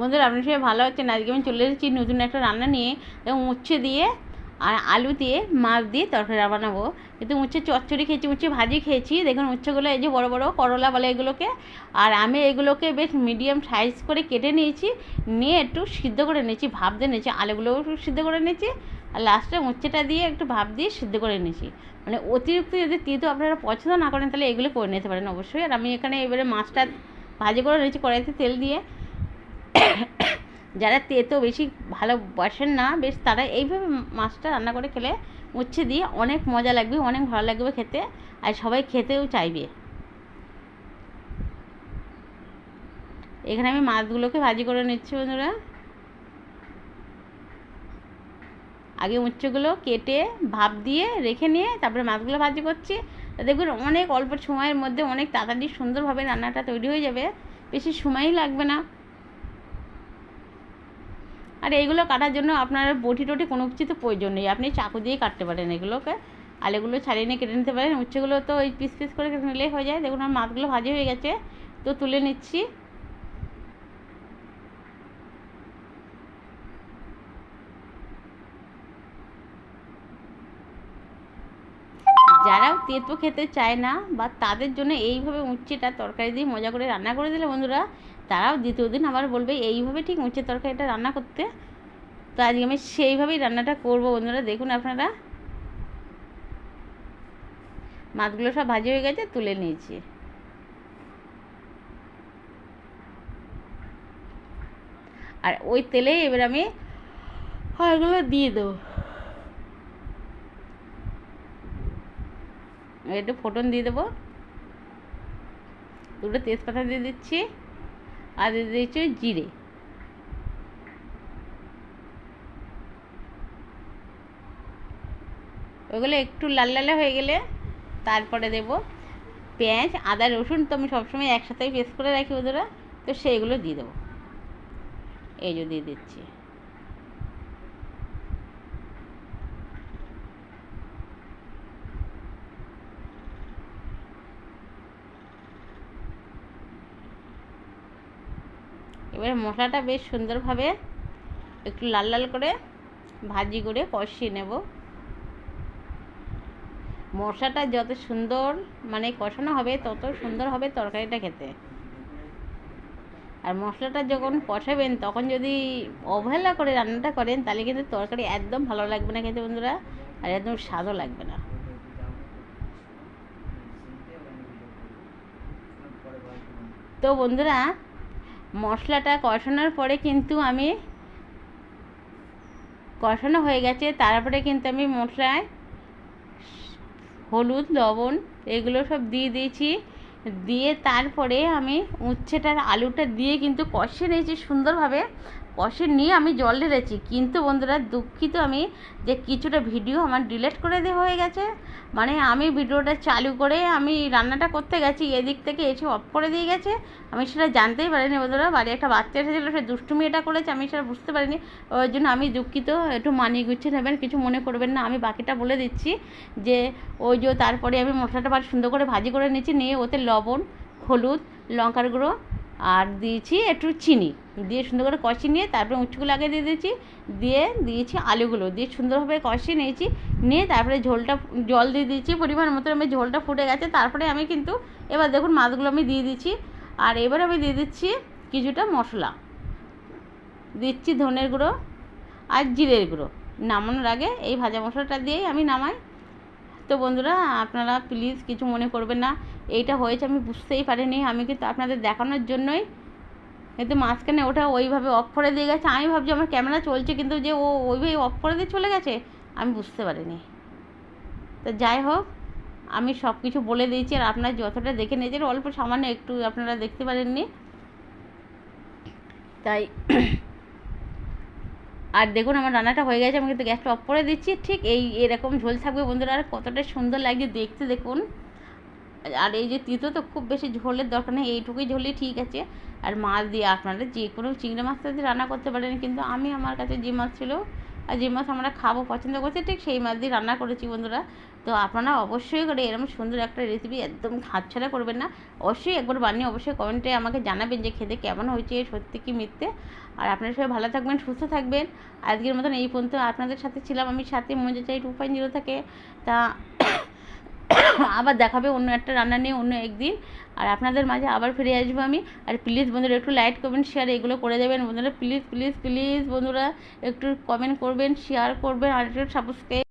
বন্ধুরা, আপনার সবাই ভালো হচ্ছেন আজকে আমি চলে এসেছি নতুন একটা রান্না নিয়ে। এবং উচ্ছে দিয়ে আর আলু দিয়ে মাছ দিয়ে তরকারি বানাবো। কিন্তু উচ্ছে চচ্চড়ি খেয়েছি, উচ্ছে ভাজি খেয়েছি। দেখুন, উচ্ছেগুলো এই যে বড় বড় করলা বলে এগুলোকে। আর আমি এগুলোকে বেশ মিডিয়াম সাইজ করে কেটে নিয়েছি, নিয়ে একটু সিদ্ধ করে নিয়েছি, ভাপ দিয়ে নিয়েছি, আলুগুলোও একটু সিদ্ধ করে নিয়েছি। আর লাস্টে উচ্ছেটা দিয়ে একটু ভাপ দিয়ে সিদ্ধ করে নিয়েছি। মানে অতিরিক্ত যদি তিতো আপনারা পছন্দ না করেন, তাহলে এগুলো করে নিতে পারেন অবশ্যই। আর আমি এখানে এবারে মাছটা ভাজি করে নিয়েছি, কড়াইতে তেল দিয়ে। যারা তেতো বেশি ভালোবাসেন না, বেশ তারা এইভাবে মাছটা রান্না করে খেলে উচ্ছে দিয়ে অনেক মজা লাগবে, অনেক ভালো লাগবে খেতে, আর সবাই খেতেও চাইবে। এখানে আমি মাছগুলোকে ভাজি করে নিচ্ছি বন্ধুরা। আগে উচ্চগুলো কেটে ভাপ দিয়ে রেখে নিয়ে তারপরে মাছগুলো ভাজি করছি। দেখবেন অনেক অল্প সময়ের মধ্যে অনেক তাড়াতাড়ি সুন্দরভাবে রান্নাটা তৈরি হয়ে যাবে। বেশি সময়ই লাগবে না। আর এইগুলো কাটার জন্য আপনার বটি টটি কোনো কিছু তো প্রয়োজন নেই। আপনি চাকু দিয়েই কাটতে পারেন এগুলোকে। আলুগুলো ছাড়িয়ে নিয়ে কেটে নিতে পারেন। উচ্ছেগুলো তো ওই পিস পিস করে নিলেই হয়ে যায়। দেখুন আমার মাছগুলো ভাজি হয়ে গেছে। তো তুলে নিচ্ছি। যারাও তেতো খেতে চায় না বা তাদের জন্য এইভাবে উচ্ছেটা তরকারি দিয়ে মজা করে রান্না করে দিলে বন্ধুরা, তারাও দ্বিতীয় দিন আবার বলবে এইভাবে ঠিক উচ্ছে তরকারিটা রান্না করতে। তো আজকে আমি সেইভাবেই রান্নাটা করব বন্ধুরা, দেখুন আপনারা। মাছগুলো সব ভাজি হয়ে গেছে, তুলে নিয়েছি। আর ওই তেলে এবার আমি এগুলো দিয়ে দেবো। একটু ফোটন দিয়ে দেবো। দুটো তেজপাতা দিয়ে দিচ্ছি। আর দিয়ে দিচ্ছি জিরে। ওগুলো একটু লাল লাল হয়ে গেলে তারপরে দেব পেঁয়াজ, আদা, রসুন তো আমি সবসময় একসাথেই পেস্ট করে রাখি ওদের তো সেইগুলো দিয়ে দেবো। এই যে দিয়ে দিচ্ছি। এবারে মশলাটা বেশ সুন্দরভাবে একটু লাল লাল করে ভাজি করে কষিয়ে নেব। মশলাটা যত সুন্দর মানে কষানো হবে, তত সুন্দর হবে তরকারিটা খেতে। আর মশলাটা যখন কষাবেন, তখন যদি অবহেলা করে রান্নাটা করেন, তাহলে কিন্তু তরকারি একদম ভালো লাগবে না খেতে বন্ধুরা, আর একদম স্বাদও লাগবে না। তো বন্ধুরা মশলাটা কষানোর পরে কিন্তু আমি কষানো হয়ে গেছে। তারপরে কিন্তু আমি মশলায় হলুদ, লবণ এগুলো সব দিয়ে দিয়েছি। দিয়ে তারপরে আমি উচ্ছেটার আলুটা দিয়ে কিন্তু কষে নিয়েছি সুন্দরভাবে। কষে নিয়ে আমি জল ঢেলেছি। কিন্তু বন্ধুরা, দুঃখিত আমি যে কিছুটা ভিডিও আমার ডিলেট করে দেওয়া হয়ে গেছে। মানে আমি ভিডিওটা চালু করে আমি রান্নাটা করতে গেছি, এদিক থেকে এসে অফ করে দিয়ে গেছে। আমি সেটা জানতেই পারিনি বন্ধুরা, বাড়ি একটা বাচ্চা এসেছিল, সে দুষ্টুমি এটা করেছে, আমি সেটা বুঝতে পারিনি। ওই জন্য আমি দুঃখিত, একটু মানিয়ে গুছিয়ে নেবেন, কিছু মনে করবেন না। আমি বাকিটা বলে দিচ্ছি যে, ওই যে তারপরে আমি মশলাটা বার সুন্দর করে ভাজি করে নিয়েছি, নিয়ে ওতে লবণ, হলুদ, লঙ্কার গুঁড়ো আর দিয়েছি একটু চিনি। দিয়ে সুন্দর করে কষিয়ে নিয়ে তারপরে উচ্চগুলো আগে দিয়ে দিয়েছি। দিয়ে দিয়েছি আলুগুলো। দিয়ে সুন্দরভাবে কষিয়ে নিয়েছি। নিয়ে তারপরে ঝোলটা জল দিয়ে দিয়েছি। পরিমাণ মতো আমি ঝোলটা ফুটে গেছে। তারপরে আমি কিন্তু এবার দেখুন মাছগুলো আমি দিয়ে দিচ্ছি আর এবার আমি দিয়ে দিচ্ছি কিছুটা মশলা। দিচ্ছি ধনের গুঁড়ো আর জিরের গুঁড়ো। নামানোর আগে এই ভাজা মশলাটা দিয়েই আমি নামাই। তো বন্ধুরা, আপনারা প্লিজ কিছু মনে করবেন না। এইটা হয়েছে, আমি বুঝতেই পারিনি। আমি কিন্তু আপনাদের দেখানোর জন্যই কিন্তু মাঝখানে ওটা ওইভাবে অফ করে দিয়ে গেছে। আমি ভাবছি আমার ক্যামেরা চলছে, কিন্তু যে ও ওইভাবে অফ করে দিয়ে চলে গেছে, আমি বুঝতে পারিনি। তো যাই হোক, আমি সব কিছু বলে দিয়েছি আর আপনারা যতটা দেখে নিয়েছেন, অল্প সামান্য একটু আপনারা দেখতে পারেননি। তাই আর দেখুন আমার রান্নাটা হয়ে গেছে, আমি কিন্তু গ্যাসটা অফ করে দিচ্ছি। ঠিক এই এরকম ঝোল থাকবে বন্ধুরা, আর কতটা সুন্দর লাগছে দেখতে দেখুন। আর এই যে তিতো তো খুব বেশি ঝোলের দরকার নেই, এইটুকুই ঝোলই ঠিক আছে। আর মাছ দিয়ে আপনারা যে কোনো চিংড়ি মাছটা দিয়ে রান্না করতে পারেন, কিন্তু আমি আমার কাছে যে মাছ ছিল আর যে মাছ আমরা খাব, পছন্দ করছি, ঠিক সেই মাছ দিয়ে রান্না করেছি বন্ধুরা। তো আপনারা অবশ্যই করে এরকম সুন্দর একটা রেসিপি একদম হাতছাড়া করবেন না। অবশ্যই একবার বানিয়ে অবশ্যই কমেন্টে আমাকে জানাবেন যে খেতে কেমন হয়েছে, সত্যি কি মিথ্যে। আর আপনারা সবাই ভালো থাকবেন, সুস্থ থাকবেন। আজকের মতন এই পর্যন্ত আপনাদের সাথে ছিলাম আমি সাথে মজা চাই টু পয়েন্ট জিরো থাকে। তা আবার দেখাবে অন্য একটা রান্না নিয়ে অন্য একদিন। আর আপনাদের মাঝে আবার ফিরে আসব আমি। আর প্লিজ বন্ধুরা একটু লাইক কমেন্ট শেয়ার এগুলো করে দেবেন। বন্ধুরা প্লিজ প্লিজ প্লিজ বন্ধুরা একটু কমেন্ট করবেন শেয়ার করবেন, আর একটু সাবস্ক্রাইব